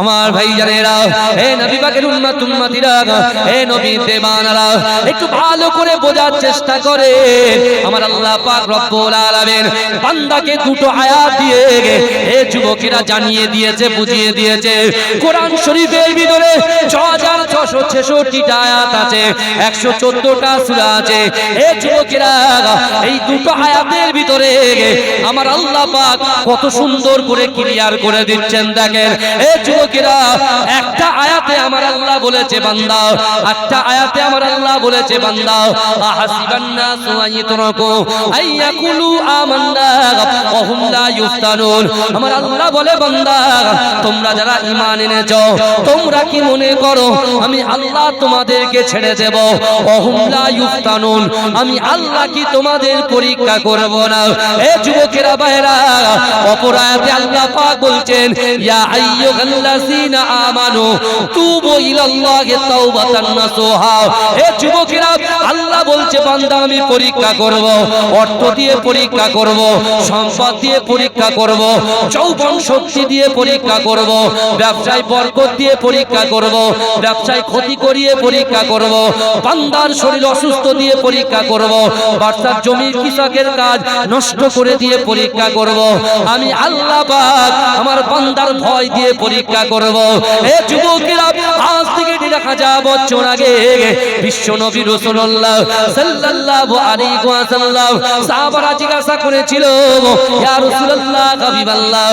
আমার ভাই জানেরা হে নবী পাকের উম্মত, উম্মতিরা হে নবী দেবানারা, একটু ভালো করে বোঝার চেষ্টা করে। আমার আল্লাহ পাক রব্বুল আলামিন বান্দাকে দুটো আয়াত দিয়ে হে যুবকেরা জানিয়ে দিয়েছে, বুঝিয়ে দিয়েছে। কোরআন শরীফের ভিতরে 6666 টা আয়াত আছে 114 টা সূরা আছে। হে যুবকেরা, এই দুটো আয়াতের ভিতরে আমার আল্লাহ পাক কত সুন্দর করে ক্লিয়ার করে দিচ্ছেন, দেখেন। এ যুবকেরা, একটা আয়াতে আমার আল্লাহ বলেছে, বান্দা, একটা আয়াতে আমার আল্লাহ বলেছে, বান্দা আহাসিবান নাসু আইয়ুতরাকু, আইয়াকুলু আমান্না আমার আল্লাহ বলে, বান্দা, তোমরা যারা এনেছো, তোমরা কি মনে করো, আমি আল্লাহ তোমাদেরকে ছেড়ে দেব? ওয়া হুম লা ইফতানুন আমি আল্লাহ কি তোমাদের পরীক্ষা করব না? এ যুবকেরা আল্লাহ পাক বলছেন, ইয়া আমানু তুবু ইলাল্লাহি তাওবাতান নাসুহা। হে যুবকেরা, আল্লাহ বলছে, বান্দা, আমি পরীক্ষা করব। অর্থ দিয়ে পরীক্ষা করব। সম্পদ দিয়ে পরীক্ষা করব, যৌবন শক্তি দিয়ে পরীক্ষা করব, ব্যবসায় বরকত দিয়ে পরীক্ষা করব, ব্যবসায় ক্ষতি করিয়ে পরীক্ষা করব, বান্দার শরীর অসুস্থ দিয়ে পরীক্ষা করব বার্তার জমির কৃষকের কাজ নষ্ট করে দিয়ে পরীক্ষা করব, আমি আল্লাহ পাক আমার বান্দার ভয় দিয়ে পরীক্ষা করব। এ যুবকেরা, আজ থেকে দেড় হাজার বছর আগে বিশ্ব নবী রাসূলুল্লাহ সাল্লাল্লাহু আলাইহি ওয়াসাল্লাম সাহাবারা জিজ্ঞাসা করেছিল আল্লাহ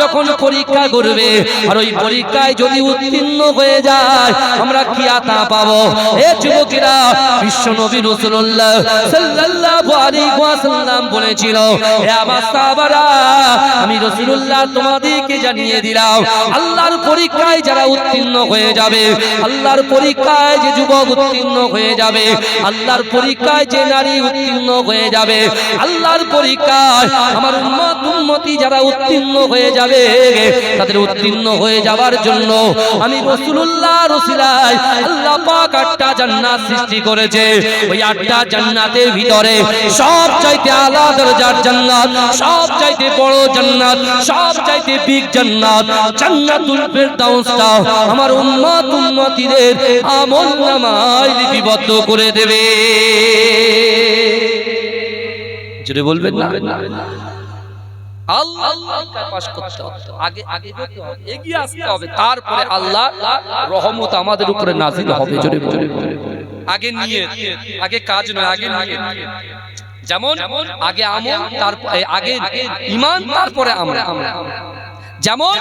যখন পরীক্ষা করবে, আর ওই পরীক্ষায় যদি উত্তীর্ণ হয়ে যায়, আমরা কি আতা পাবো? এ যুবকেরা, বিশ্ব নবী রাসূলুল্লাহ বলেছিল আমি রাসূলুল্লাহ তোমাদেরকে জানিয়ে দিলাম, আল্লাহর পরীক্ষায় যারা উত্তীর্ণ হয়ে যাবে, আল্লাহর পরীক্ষায় যে যুবক উত্তীর্ণ হয়ে যাবে, আল্লাহর পরীক্ষায় যে নারী উত্তীর্ণ হয়ে যাবে আল্লাহর পরীক্ষায় আমার উম্মত, উম্মতি যারা উত্তীর্ণ হয়ে যাবে, তাদের উত্তীর্ণ হয়ে যাওয়ার জন্য আমি রাসূলুল্লাহ রসিলাই আল্লাহ পাক আটটা জান্নাত সৃষ্টি করেছে। ওই আটটা জান্নাতের ভিতরে সব চাইতে আলা দরজার জান্নাত সব চাইতে বড় জান্নাত সব চাইতে বিগ জান্নাত, জান্নাতুল ফেরদাউসটা আমার উম্মত, উম্মতিদের আমল নামায় লিপিবদ্ধ করে দেবে। জোরে বলবেন না? আমাদের উপরে নাজিল হবে। আগে নিয়ে আগে কাজ নয় আগে যেমন আগে আমল তারপরে আগে ইমান তারপরে আমরা যেমন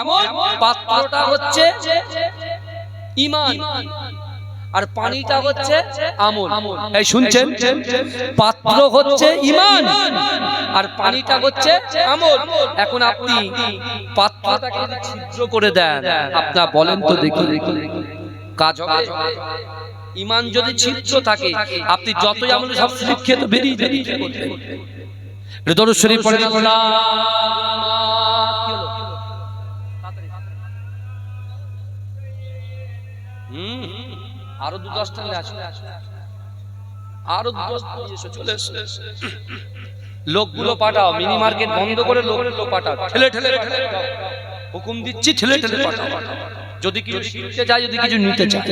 পাত্রটা হচ্ছে ইমান আর পানিটা হচ্ছে আমল। এই শুনছেন? পাত্র হচ্ছে ইমান। আর পানিটা হচ্ছে আমল। এখন আপনি পাত্রটাকে যদি ছিদ্র করে দেন আপনার বলেন তো দেখি। কাজ হবে। ইমান যদি ছিদ্র থাকে আপনি যতই আমল সব স্লিপ খেয়ে তো বেরিয়ে বেরিয়ে যাবে দরুদ শরীফ পড়েন আল্লাহ আরও দু দশটা নিয়ে আসো আরও দু এসো চলে লোকগুলো পাঠাও মিনি মার্কেট বন্ধ করে লোকগুলো পাঠাও ঠেলে ঠেলে ঠেলে হুকুম দিচ্ছি ঠেলে ঠেলে পাঠাও যদি কিছু কিনতে চাই যদি কিছু নিতে চাই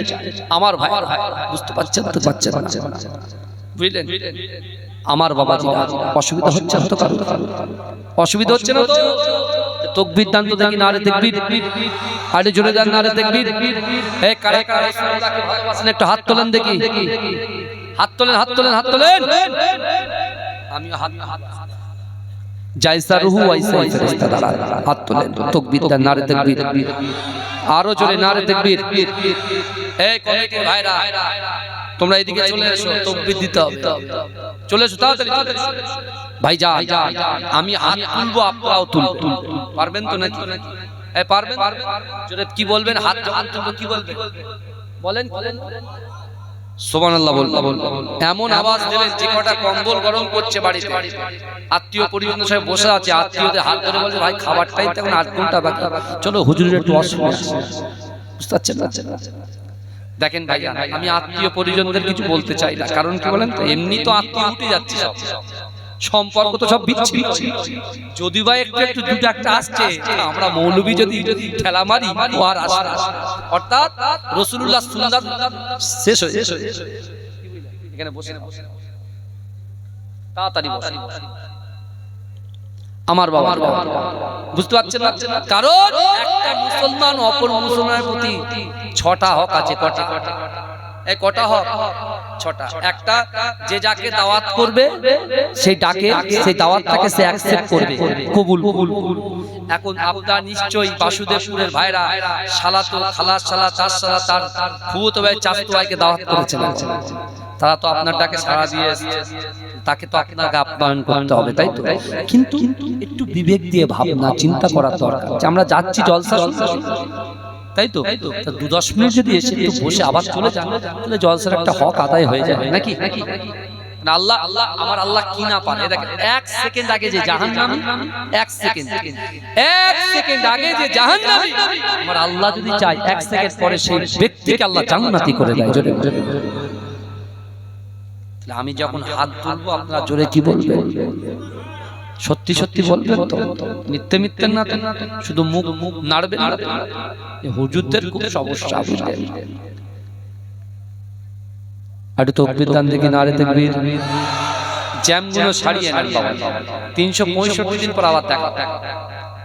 আমার ভাই বুঝতে পারছেন তো পারছেন বুঝলেন আমার বাবা অসুবিধা হচ্ছে না তো অসুবিধা হচ্ছে না তো তকবির দান তো দেখি নারে দেখবি আরে জোরে দেন নারে দেখবি এ কারে কারে ভালোবাসেন, একটু হাত তোলেন দেখি। হাত তোলেন হাত তোলেন হাত তোলেন। আমি হাত হাত জায়সা রুহু ওয়াইসা ফেরেশতা দ্বারা হাত তোলেন, তকবির দেন নারে দেখবি আরও জোরে নারে দেখবি এই কমিটির ভাইরা, তোমরা এদিকে চলে এসো, তকবির দিতে হবে। চলে এসো তাড়াতাড়ি। ভাই যা আমি হাত তুলবো আপনারাও পারবেন তো নাকি? পারবেন কি বলবেন? হাত যখন তুলবো কি বলবেন? বলেন। সুবহানাল্লাহ বল এমন আওয়াজ দেবেন যে কটা কম্বল গরম করছে বাড়িতে। আত্মীয় পরিজন সবাই বসে আছে আত্মীয়দের হাত ধরে বলছে ভাই খাবারটাই তখন আট ঘণ্টা বাকি? চলো হুজুরের একটু অসুবিধা বুঝতে পারছেন দেখেন ভাই আমি আত্মীয় পরিজনদের কিছু বলতে চাই না কারণ কি বলেন তো এমনি তো আত্মীয় উঠে যাচ্ছে সব। সম্পর্ক তো সব বিচ্ছিন্ন। যদি বা একটু একটু দুটো একটা আসছে আমরা মৌলবী যদি ঠেলা মারি ও আর আসে অর্থাৎ রসুল্লাহ সুন্দর শেষ হয়ে শেষ হয়ে এখানে বসে বসে তাড়াতাড়ি বসে। আমার বাবা। বুঝতে পারছেন না? কারণ একটা মুসলমান অপর মুসলমানের প্রতি ছটা হক আছে কটা? এই কটা হক। ছটা। একটা, যে যাকে দাওয়াত করবে, সেই ডাকে, সেই দাওয়াতটাকে সে অ্যাকসেপ্ট করবে, কবুল এখন আপনার নিশ্চয়ই বাসুদেবপুরের ভাইরা শালাতো খালাস শালা চার শালা তার ভাই ভাইকে দাওয়াত তারা তো আপনার ডাকে সাড়া দিয়ে তাকে তো আপনাকে আপ্যায়ন করতে হবে, তাই তো? কিন্তু একটু বিবেক দিয়ে ভাবনা, চিন্তা করার দরকার। যে আমরা যাচ্ছি জলসা তাই তো? দু দশ মিনিট যদি এসে একটু বসে আবার চলে যান তাহলে জলসার একটা হক আদায় হয়ে যাবে। নাকি? আল্লাহ আল্লাহ আমার আল্লাহ কি না পারে? দেখেন এক সেকেন্ড আগে যে জাহান এক সেকেন্ড। এক সেকেন্ড আগে যে জাহান আমার আল্লাহ যদি চায় এক সেকেন্ড পরে সেই ব্যক্তিকে আল্লাহ জান্নাতি করে দেয়। জোরে আমি যখন হাত তুলবো আপনারা জোরে কি বলবেন? সত্যি সত্যি বলবেন তো? মিথ্যে মিথ্যে না শুধু মুখ মুখ নাড়বেন না? তো? এ হুজুরদের খুব সমস্যা তকবির দান দেখি নারে তকবির। জ্যামগুলো ছাড়িয়ে নেন বাবা তিনশো পঁয়ষট্টি দিন পর আবার দেখা।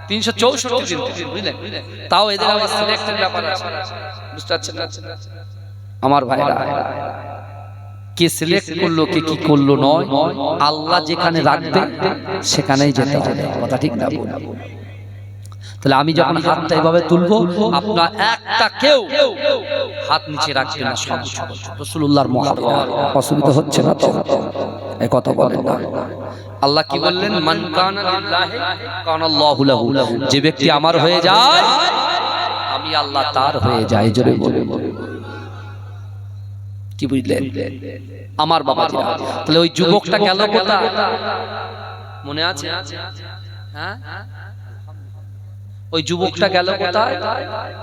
তিনশো চৌষট্টি দিন বুঝলেন? তাও এদের আবার সিলেক্টের ব্যাপার আছে। বুঝতে পারছেন? আমার ভাইরা। কে সিলেক্ট করল, কে কি করল নয়, আল্লাহ যেখানে রাখবে, সেখানেই যেতে হবে। কথা ঠিক না বল তাহলে আমি যখন হাতটা এভাবে তুলবো, আপনার একটা কেউ হাত নিচে রাখবে না, সব রসুল্লাহর মহাবিনা অসুবিধা হচ্ছে না তো? এই কথা বলেন না। আল্লাহ কি বললেন? মান কানাল্লাহু লাহু। যে ব্যক্তি আমার হয়ে যায়, আমি আল্লাহ তার হয়ে যাই, জোরে বলে কি বুঝলেন? আমার বাবা তাহলে ওই যুবকটা গেল কোথায়? মনে আছে? হ্যাঁ? ওই যুবকটা গেল কোথায়?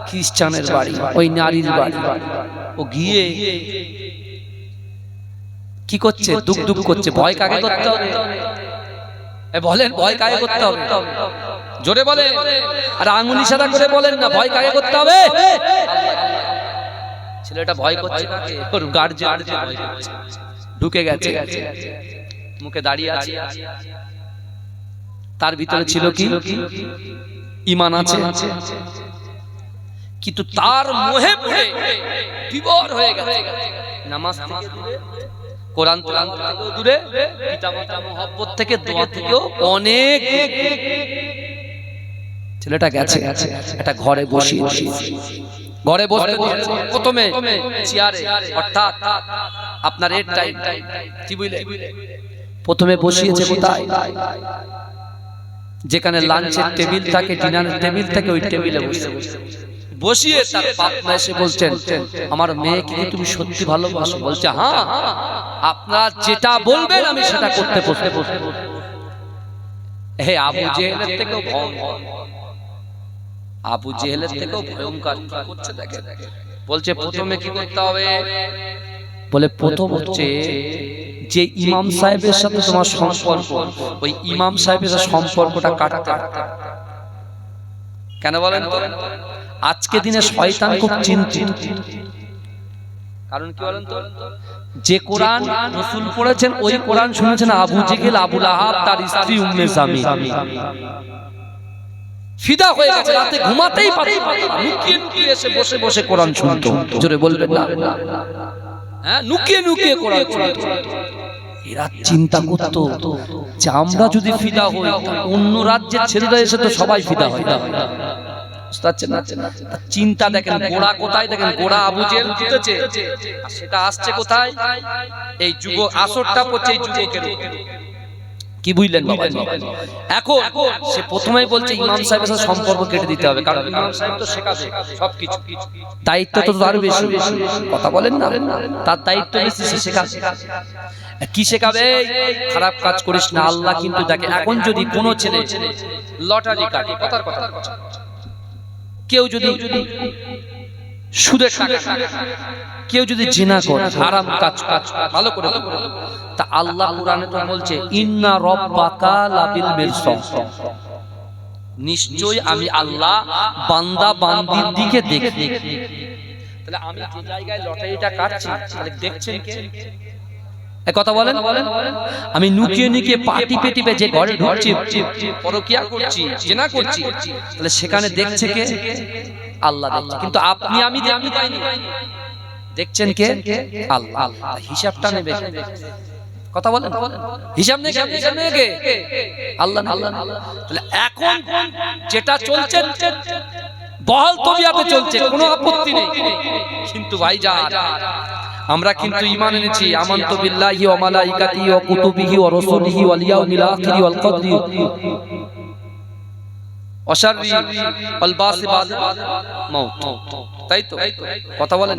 খ্রিস্টানের বাড়ি ওই নারীর বাড়ি। ও গিয়ে কি করছে? দুঃখ দুঃখ করছে। ভয় কাকে করতে হবে? এ বলেন ভয় কাকে করতে হবে? জোরে বলে আর আঙুলি সাদা করে বলেন না ভয় কাকে করতে হবে? ছেলেটা ভয় করছে। কাকে? ওর গার্জেন ঢুকে গেছে। মুখে দাঁড়িয়ে আছে। তার ভিতরে ছিল কি? ইমান আছে। কিন্তু তার মোহে পড়ে বিবর হয়ে গেছে। নামাজ থেকে কোরআন কোরআন থেকেও দূরে পিতামাতা মহব্বত থেকে দোয়া থেকেও অনেক ছেলেটা গেছে। একটা ঘরে বসিয়ে দিয়েছে। ঘরে বসতে দিয়েছে। প্রথমে চেয়ারে অর্থাৎ আপনার এর টাইম কি বুঝলে প্রথমে বসিয়েছে কোথায়? যেখানে লাঞ্চের টেবিল থাকে ডিনারের টেবিল থাকে ওই টেবিলে বসে। বসিয়ে তার পাপনা এসে বলছেন আমার মেয়েকে কি তুমি সত্যি ভালোবাসো। বলছে হ্যাঁ আপনার যেটা বলবেন আমি সেটা করতে বসতে বসতে হে আবু জেহেলের থেকেও ভয়ঙ্কর। আবু জেহেলের থেকেও ভয়ঙ্কর করছে দেখে বলছে প্রথমে কি করতে হবে? বলে প্রথম হচ্ছে যে ইমাম সাহেবের সাথে তোমার সম্পর্ক ওই ইমাম সাহেবের সাথে সম্পর্কটা কাটতে কেন বলেন তো? আজকে দিনে শয়তান খুব চিন্তিত। কারণ কি বলেন তো? যে কোরআন রসুল পড়েছেন ওই কোরআন শুনেছেন আবু জেহেল আবুল আহাব তার স্ত্রী উম্মে জামি ফিদা হয়ে গেছে রাতে ঘুমাতেই পারত না। লুকিয়ে লুকিয়ে এসে বসে বসে কোরআন শুনতো। জোরে বলবেন না। হ্যাঁ লুকিয়ে লুকিয়ে কোরআন শুনতো। এরা চিন্তা করতো যে আমরা যদি ফিদা হই অন্য রাজ্যের ছেলেরা এসে তো সবাই ফিদা হয়? চিন্তা দেখেন গোড়া কোথায় দেখেন গোড়া আবু জেল জিতেছে সেটা আসছে কোথায়? এই যুগ আসরটা পড়ছে এই যুবকের। কি বুঝলেন বাবা এখন সে প্রথমেই বলছে ইমাম সাহেবের সাথে সম্পর্ক কেটে দিতে হবে কারণ ইমাম সাহেব তো শেখাবে সবকিছু। দায়িত্ব তো তার বেশি। কথা বলেন না। তার দায়িত্ব বেশি সে শেখাবে। কি শেখাবে? খারাপ কাজ করিস না আল্লাহ কিন্তু দেখে। এখন যদি কোনো ছেলে লটারি কাটে কথার কথা। কেউ যদি সুদের টাকা কেউ যদি জিনা করে হারাম কাজ কাজ ভালো করে তা আল্লাহ কোরআনে তো বলছে ইন্না রব্বাকা লাবিল মিরসাদ নিশ্চয়ই আমি আল্লাহ বান্দা বান্দির দিকে দেখি তাহলে আমি যে জায়গায় লটারিটা কাটছি তাহলে দেখছেন কে? কথা বলেন? আমি নুকিয়ে নুকিয়ে পাটি পেটি যে ঘরে ঢুকছি পরকিয়া করছি জেনা করছি তাহলে সেখানে দেখছে কে? আল্লাহ দেখছে। কিন্তু আপনি আমি দেখতে পাইনি। দেখছেন কে? আল্লাহ। হিসাবটা নেবে। কথা বলেন। হিসাব নেই হিসাব নেই কে? আল্লাহ আল্লাহ তাহলে এখন যেটা চলছে বহাল তবিয়াতে চলছে কোনো আপত্তি নেই। কিন্তু ভাইজান আমরা কিন্তু ঈমান এনেছি। আমানতু বিল্লাহি ওয়া মালাইকাতিহি ওয়া কুতুবিহি ওয়া রাসূলিহি ওয়াল ইয়াউমিল আখিরি ওয়াল কদরি। অশাররি ওয়াল বাসি বাদ মাউত তাই তো? কথা বলেন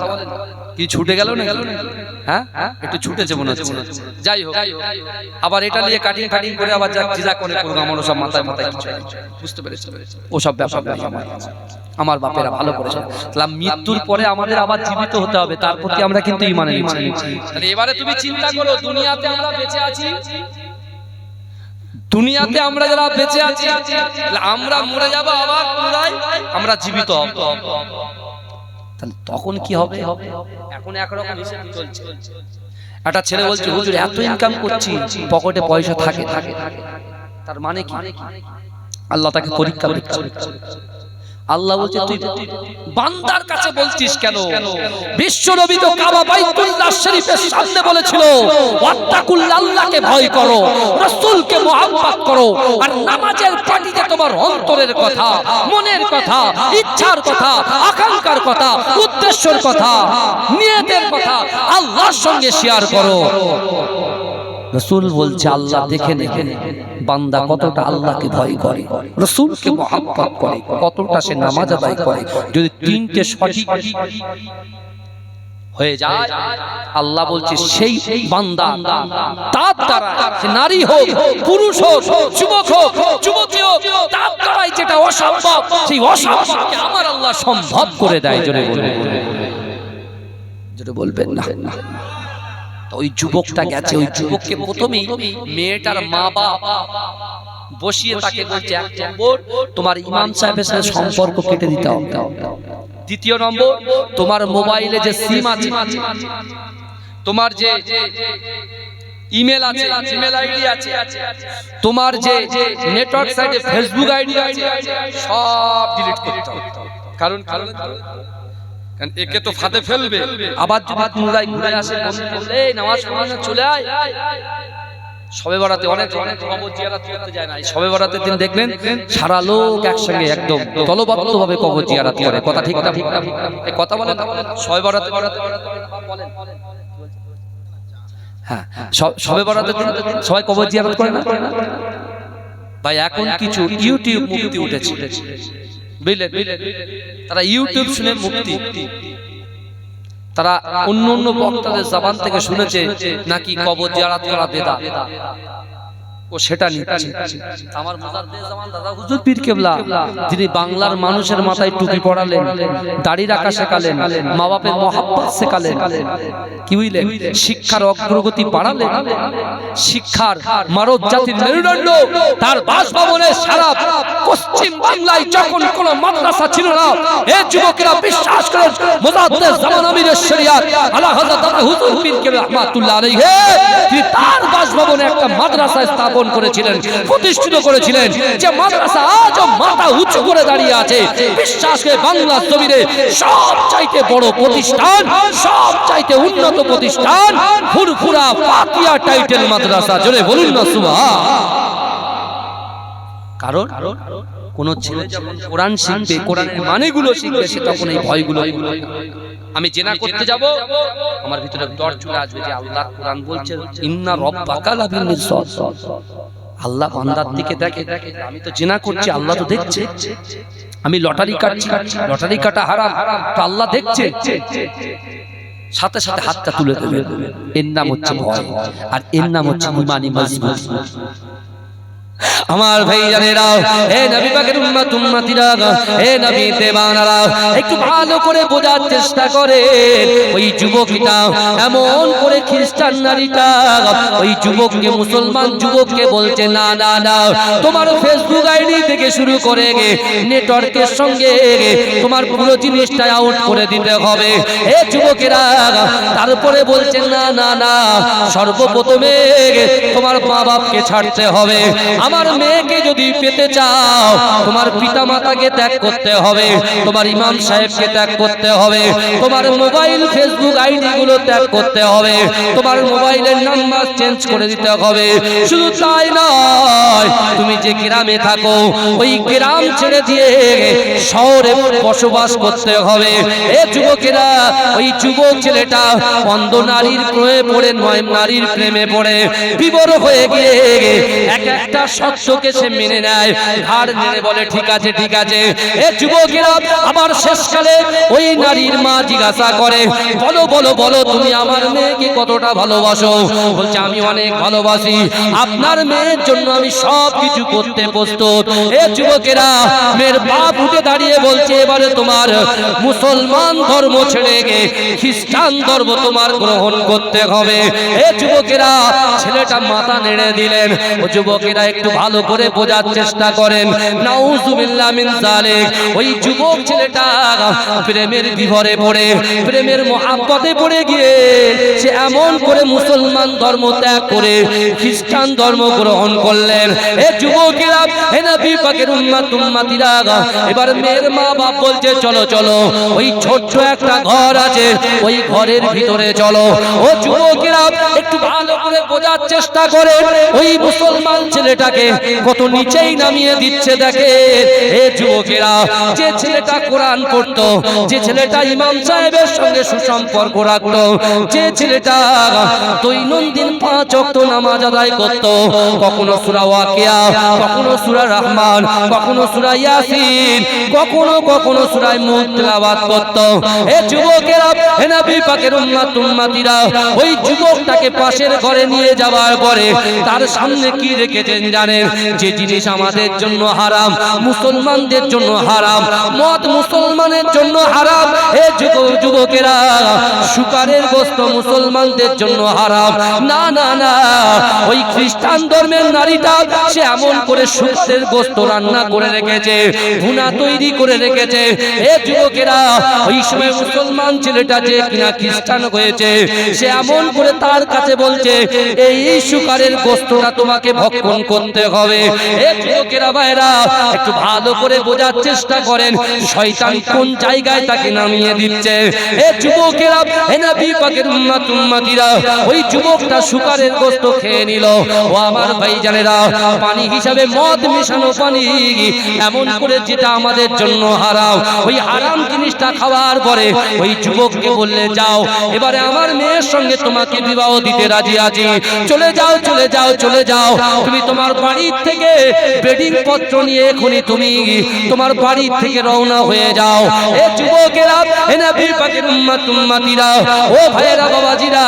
কি ছুটে গেল না হ্যাঁ? একটু ছুটেছে মনে হচ্ছে। যাই হোক, আবার এটা নিয়ে কাটিং ফাটিং করে আবার যা জিজা করে করব আমার সব মাথায় মাথায় কিছু বুঝতে পেরেছি। ওসব ব্যাপার নাই আমার। বাপেরা ভালো করেছে। তাহলে মৃত্যুর পরে আমাদের আবার জীবিত হতে হবে, তার প্রতি আমরা কিন্তু ইমানে নিচ্ছি এবারে তুমি চিন্তা করো, দুনিয়াতে আমরা বেঁচে আছি। দুনিয়াতে আমরা যারা বেঁচে আছি, আমরা মরে যাব আবার পুনরায় আমরা জীবিত হব তাহলে তখন কি হবে? এখন একরকম হিসেব চলছে। একটা ছেলে বলছে, হুজুর, এত ইনকাম করছি, পকেটে পয়সা থাকে থাকে তার মানে কি? আল্লাহ তাকে পরীক্ষা দিচ্ছে আল্লাহ বলছে তুই বান্দার কাছে বলছিস কেন? বিশ্ব নবী তো কাবা বাইতুল্লাহ শরীফের সামনে বলেছিল ওয়াত্তাকুল আল্লাহকে ভয় করো রাসূলকে মহব্বত করো আর নামাজের পাটিতে তোমার অন্তরের কথা মনের কথা ইচ্ছার কথা আকাঙ্ক্ষার কথা উদ্দেশ্যের কথা নিয়তের কথা আল্লাহর সঙ্গে শেয়ার করো। রসুল বলছে আল্লাহ দেখে দেখে বান্দা কতটা আল্লাহকে ভয় করে, রসুলকে মহাব্বত করে, কতটা সে নামাজ আদায় করে, যদি তিনটে সঠিক হয়ে যায়, আল্লাহ বলছে, সেই বান্দা, তার দ্বারা নারী হোক, পুরুষ হোক, যুবক হোক, যুবতী হোক, তার দ্বারাই যেটা অসম্ভব, সেই অসম্ভবকে আমার আল্লাহ সম্ভব করে দেয়, জোরে বলবেন জোরে বলবেন না। ওই যুবকটা গেছে ওই যুবককে প্রথমেই মেয়েটার মা বাপ বসিয়ে তাকে বলছে এক নম্বর তোমার ইমাম সাহেবের সাথে সম্পর্ক কেটে দিতে হবে। দ্বিতীয় নম্বর তোমার মোবাইলে যে সিম আছে তোমার যে ইমেল আছে ইমেল আইডি আছে তোমার যে নেটওয়ার্ক সাইটে ফেসবুক আইডি আছে সব ডিলিট করতে হবে। কারণ কারণ কারণ একে তো ফাঁদে ফেলবে। আবার যদি পুনরায় ঘুরে আসে নামাজ পড়ি না চলে আয়। সবে বরাতে অনেক অনেক কবর জিয়ারত করতে যায় না। সবে দিন দেখলেন সারা লোক একসঙ্গে একদম দলবদ্ধ ভাবে কবর জিয়ারত করে। কথা ঠিক না ঠিক না এই কথা বলেন। সবে বরাতে বলেন। হ্যাঁ সবে দিন সবাই কবর জিয়ারত করে না? ভাই এখন কিছু ইউটিউব মুক্তি উঠেছে। বুঝলেন তারা ইউটিউব শুনে মুক্তি। তারা অন্য অন্য বক্তাদের জবান থেকে শুনেছে, নাকি কবর জিয়ারাত করা বেদা? ও সেটা নিচ্ছে আমার জামান দাদা হুজুর পীর কেবলা যিনি বাংলার মানুষের মাথায় টুপি পড়ালেন দাড়ি রাখা শেখালেন মা বাপের মহাব্বত শেখালেন কি বুঝলেন শিক্ষার অগ্রগতি বাড়ালেন। শিক্ষার মানব জাতির মেরুদণ্ড তার বাসভবনে সারা পশ্চিম বাংলায় যখন কোন মাদ্রাসা ছিল না এই যুবকেরা বিশ্বাস করেন মুজাদ্দেদ জামান আমিরের শরিয়াত আলা হযরত হুজুর পীর কেবলা রাহমাতুল্লাহ আলাইহি তিনি তার বাসভবনে একটা মাদ্রাসা স্থাপন করেছিলেন, প্রতিষ্ঠিত করেছিলেন যে মাদ্রাসা আজও মাথা উঁচু করে দাঁড়িয়ে আছে। বিশ্বাস করে বাংলা জমিনে সব চাইতে বড় প্রতিষ্ঠান সব চাইতে উন্নত প্রতিষ্ঠান, ফুরফুরা পাতিয়া টাইটেল মাদ্রাসা। জোরে বলুন না, সুবহান। কারণ কোন ছেলে যখন কোরআন শিখবে, কোরআনের মানেগুলো শিখবে, সে তখন এই ভয়গুলো আমি জেনা করতে যাব। আমার ভিতরে ডর চলে আসবে যে আল্লাহ কোরআন বলছে ইন্না রব্বাকা লাবিল মিরসাদ। আল্লাহ বান্দার দিকে দেখে আমি তো জেনা করছি আল্লাহ তো দেখছে। আমি লটারি কাটছি লটারি কাটা হারাম তো আল্লাহ দেখছে। সাথে সাথে হাতটা তুলে দেবে। এর নাম হচ্ছে ভয়। আর এর নাম হচ্ছে ইমানি মজবুত আমার ভাই জানেরা হে নবী পাকের উম্মত, উম্মতিরা, হে নবী দেবানারা একটু ভালো করে বোঝার চেষ্টা করে ওই যুবকটা এমন করে খ্রিস্টান নারীটা, ওই যুবককে মুসলমান যুবককে বলছে, না না না, তোমার ফেসবুক আইডি থেকে শুরু করে গে, নেটওয়ার্কের সঙ্গে তোমার পুরো জিনিসটা আউট করে দিতে হবে। হে যুবকেরা, তারপরে বলছেন না না না, সর্বপ্রথমে তোমার মা বাপকে ছাড়তে হবে। আমার মেয়েকে যদি পেতে চাও, তোমার পিতা মাতাকে ত্যাগ করতে হবে, তোমার ইমাম সাহেবকে ত্যাগ করতে হবে, তোমার মোবাইল, ফেসবুক আইডি গুলো ত্যাগ করতে হবে, তোমার মোবাইলের নাম্বার চেঞ্জ করে দিতে হবে। শুধু তাই নয়, তুমি যে গ্রামে থাকো, ওই গ্রাম ছেড়ে দিয়ে শহরে বসবাস করতে হবে। এ যুবকেরা, ওই যুবক ছেলেটা অন্ধ নারীর প্রয়ে পড়ে, নয় নারীর প্রেমে পড়ে, বিবর হয়ে গিয়ে এক একটা সত্যকে সে মেনে নেয়। ঘাড় নেড়ে বলে, ঠিক আছে ঠিক আছে। এ যুবকেরা আবার শেষকালে ওই নারীর মা জিজ্ঞাসা করে, বলো বলো বলো, তুমি আমার মেয়েকে কতটা ভালোবাসো? বলছে, আমি অনেক ভালোবাসি। আপনার মেয়ের জন্য আমি সব কিছু করতে প্রস্তুত। এ যুবকেরা, মেয়ের বাপ উঠে দাঁড়িয়ে বলছে, এবারে তোমার মুসলমান ধর্ম ছেড়ে গে খ্রিস্টান ধর্ম তোমার গ্রহণ করতে হবে। এ যুবকেরা, ছেলেটা মাথা নেড়ে দিলেন। ও যুবকেরা একটু ভালো করে বোঝার চেষ্টা করেন। নাউজুবিল্লাহ মিন জালিক ওই যুবক ছেলেটা প্রেমের বিভরে পড়ে, প্রেমের মহাব্বতে পড়ে গিয়ে সে এমন করে মুসলমান ধর্ম ত্যাগ করে, খ্রিস্টান ধর্ম গ্রহণ করলেন। এ যুবকেরা হে নবী পাকের উম্মাত উম্মাতিরা, এবার মেয়ের মা বাপ বলছে, চলো চলো, ওই ছোট্ট একটা ঘর আছে, ওই ঘরের ভিতরে চলো। ও যুবকেরা একটু ভালো করে বোঝার চেষ্টা করে, ওই মুসলমান ছেলেটাকে কত নিচেই নামিয়ে দিচ্ছে দেখে। হে যুবকেরা, যে ছেলেটা কোরআন পড়তো, যে ছেলেটা ইমাম সাহেবের সঙ্গে সুসম্পর্ক রাখতো, যে ছেলেটা দৈনন্দিন পাঁচ অক্ত নামাজ আদায় করত, কখনো সূরা ওয়াকিয়া, কখনো সূরা রহমান, কখনো সূরা ইয়াসিন, কখনো কখনো সূরা মুখ করত। এ যুবকেরা, হে নবী পাকের উম্মত, উম্মতিরা, ওই যুবকটাকে পাশের ঘরে নিয়ে যাওয়ার পরে তার সামনে কি রেখেছেন জানেন যে জিনিস আমাদের জন্য হারাম, মুসলমানদের জন্য হারাম, মদ মুসলমানের জন্য হারাম, এ যুবক যুবকেরা, সুকারের গোস্ত মুসলমানদের জন্য হারাম। না না না, ওই খ্রিস্টান ধর্মের নারীটা সে এমন করে সুকারের গোস্ত রান্না করে রেখেছে, ভুনা তৈরি করে রেখেছে। এ যুবকেরা, ওই সময় মুসলমান ছেলেটা যে কিনা খ্রিস্টান হয়েছে, সে এমন করে তার কাছে বলছে, এই সুকারের গোস্তটা তোমাকে ভক্ষণ করতে হবে। যুবকেরা ভাইরা, একটু ভালো করে বোঝার চেষ্টা করেন। শয়তান কোন জায়গায় তাকে নামিয়ে দিচ্ছে? এ যুবকেরা হে নবী পাকের উম্মত ওই যুবকটা সুকারের গোস্ত খেয়ে নিল। ও আমার ভাইজানেরা, পানি হিসাবে মদ মেশানো পানি, এমন করে যেটা আমাদের জন্য হারাম। ওই হারাম জিনিসটা খাওয়ার পরে ওই যুবককে বললে, যাও, এবারে আমার মেয়ের সঙ্গে তোমাকে বিবাহ দিতে রাজি আছি। চলে যাও চলে যাও চলে যাও। তুমি তোমার বাড়ির থেকে বেডিং পত্র নিয়ে এখনই তুমি তোমার বাড়ির থেকে রওনা হয়ে যাও। এ যুবকেরা, এ নবী পাকের উম্মত উম্মতিরা, ও ভাইয়েরা, বাবাজিরা,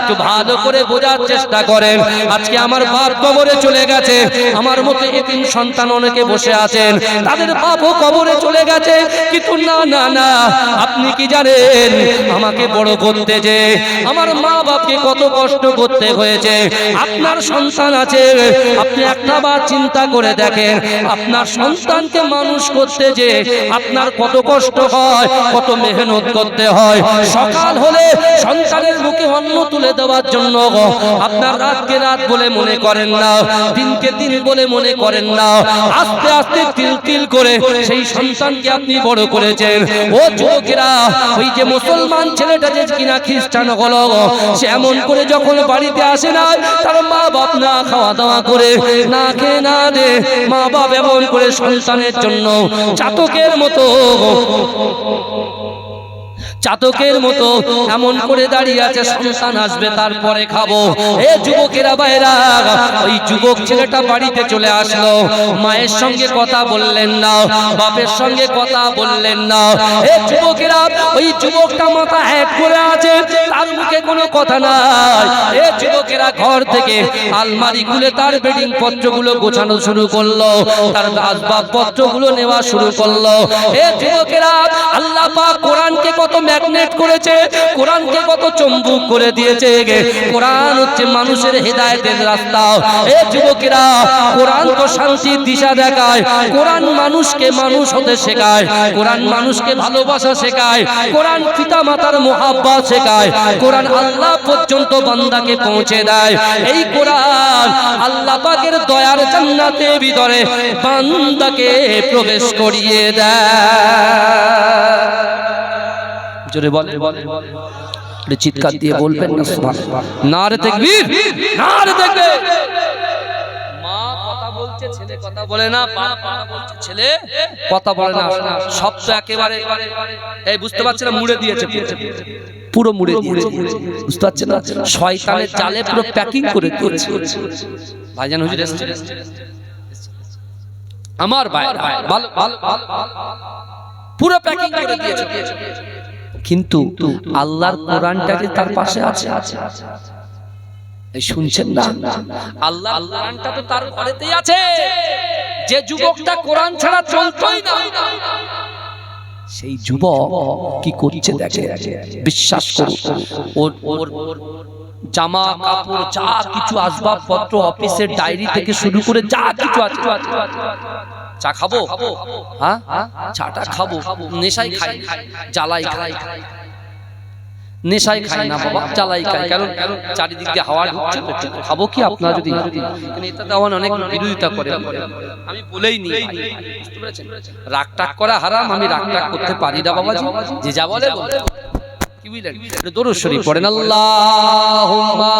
একটু ভালো করে বোঝার চেষ্টা করেন। আজকে আমার বাপ কবরে চলে গেছে। আমার মতো এতিম সন্তান অনেকে বসে আছেন। তাদের বাপও কবরে চলে গেছে। কিন্তু না না না, আপনি কি জানেন? আমাকে বড় করতে যে আমার মা বাপকে কত কষ্ট করতে হয়েছে। আপনার সন্তান আছে, আপনি একটা বার চিন্তা করে দেখেন, আপনার সন্তানকে মানুষ করতে যে আপনার কত কষ্ট হয়, কত মেহনত করতে হয়, সকাল হলে সন্তানের মুখে অন্ন তুলে দেওয়ার জন্য আপনার রাতকে রাত বলে মনে করেন না, দিনকে দিন বলে মনে করেন না, আস্তে আস্তে তিল তিল করে সেই সন্তানকে আপনি বড় করেছেন। ও যুবকেরা, ওই যে মুসলমান ছেলেটা যে কিনা খ্রিস্টান হলো সে এমন করে যখন বাড়িতে আসে না, তার মা বাপ না খাওয়া দাওয়া করে না খেয়ে না দে। মা বাপ এমন করে সন্তানের জন্য চাতকের মতো চাতকের মতো এমন করে দাঁড়িয়ে আছে, সন্তান আসবে, তারপরে খাব। এ যুবকেরা বাইরা ওই যুবক ছেলেটা বাড়িতে চলে আসলো। মায়ের সঙ্গে কথা বললেন না, বাপের সঙ্গে কথা বললেন না। এ যুবকেরা, ওই যুবকটা মাথা হ্যাক করে আছে, তার মুখে কোনো কথা নাই। এ যুবকেরা ঘর থেকে আলমারি খুলে তার বেডিং পত্রগুলো গোছানো শুরু করল। তার আসবাব পত্রগুলো নেওয়া শুরু করল। এ যুবকেরা, আল্লাহ পাক কোরআনকে কত ম্যাগনেট করেছে, কোরআনকে কত চম্বুক করে দিয়েছে কোরআন হচ্ছে মানুষের রাস্তা। এ যুবকেরা, কোরআন তো শান্তির দিশা দেখায়। কোরআন মানুষকে মানুষ হতে শেখায়। কোরআন মানুষকে ভালোবাসা শেখায়। কোরআন পিতা মাতার মোহাব্বত শেখায়। কোরআন আল্লাহ পর্যন্ত বান্দাকে পৌঁছে দেয়, এই কোরআন আল্লাহ পাকের দয়ার জান্নাতে ভিতরে বান্দাকে প্রবেশ করিয়ে দেয়। জোরে বলে একটু চিৎকার দিয়ে বলবেন না, সুবহানাল্লাহ। না রে তাকবীর। না রে তাকবীর ছেলে কথা বলে না বলছে, ছেলে কথা বলে না। সব তো একেবারে, এই বুঝতে পারছেন না মুড়ে দিয়েছে। পুরো মুড়ে দিয়েছে। বুঝতে পারছেন না? শয়তানের জালে পুরো প্যাকিং করে দিয়েছে। ভাইজান হুজুর আমার ভাই ভালো ভালো ভালো পুরো প্যাকিং করে দিয়েছে। কিন্তু আল্লাহর কোরআনটা যে তার পাশে আছে? এই শুনছেন না? আল্লাহ কোরআনটা তো তার ঘরেতেই আছে। যে যুবকটা কোরআন ছাড়া সেই যুবক কি করছে দেখে? বিশ্বাস ওর ওর জামা, কাপড়, যা কিছু আসবাবপত্র অফিসের ডায়েরি থেকে শুরু করে যা কিছু আছে। চা খাব? হ্যাঁ? চাটা খাব। নেশাই খাই। জ্বালাই খাই। নেশাই খাই না বাবা চালাই খাই। কারণ চারিদিক দিয়ে হাওয়া ঢুকছে তো খাব কি আপনার যদি? এটাতে আমার অনেক বিরোধিতা করে। আমি বলেই নি। রাগ টাক করা হারাম আমি রাগ টাক করতে পারি না বাবাজি। যে যা বলে বলে। কি বুঝলেন? দরুদ শরীফ পড়েন। আল্লাহুম্মা।